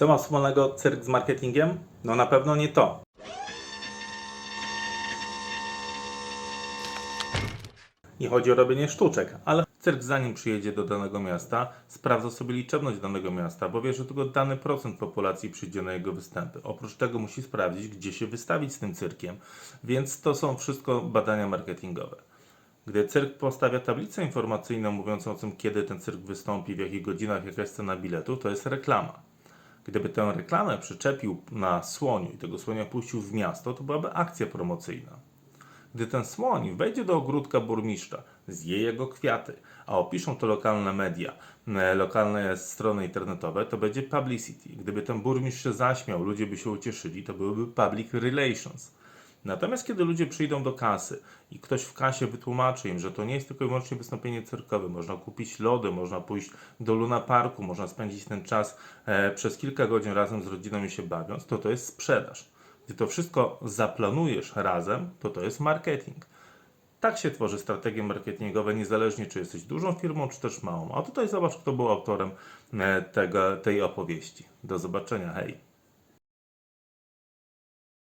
Co ma wspólnego cyrk z marketingiem? No na pewno nie to. Nie chodzi o robienie sztuczek, ale cyrk zanim przyjedzie do danego miasta, sprawdza sobie liczebność danego miasta, bo wie, że tylko dany procent populacji przyjdzie na jego występy. Oprócz tego musi sprawdzić, gdzie się wystawić z tym cyrkiem, więc to są wszystko badania marketingowe. Gdy cyrk postawia tablicę informacyjną mówiącą o tym, kiedy ten cyrk wystąpi, w jakich godzinach, jaka jest cena biletu, to jest reklama. Gdyby tę reklamę przyczepił na słoniu i tego słonia puścił w miasto, to byłaby akcja promocyjna. Gdy ten słoń wejdzie do ogródka burmistrza, zje jego kwiaty, a opiszą to lokalne media, e, lokalne strony internetowe, to będzie publicity. Gdyby ten burmistrz się zaśmiał, ludzie by się ucieszyli, to byłyby public relations. Natomiast kiedy ludzie przyjdą do kasy i ktoś w kasie wytłumaczy im, że to nie jest tylko i wyłącznie wystąpienie cyrkowe, można kupić lody, można pójść do Luna Parku, można spędzić ten czas e, przez kilka godzin razem z rodziną i się bawiąc, to to jest sprzedaż. Gdy to wszystko zaplanujesz razem, to to jest marketing. Tak się tworzy strategie marketingowe, niezależnie czy jesteś dużą firmą, czy też małą. A tutaj zobacz, kto był autorem e, tego, tej opowieści. Do zobaczenia, hej!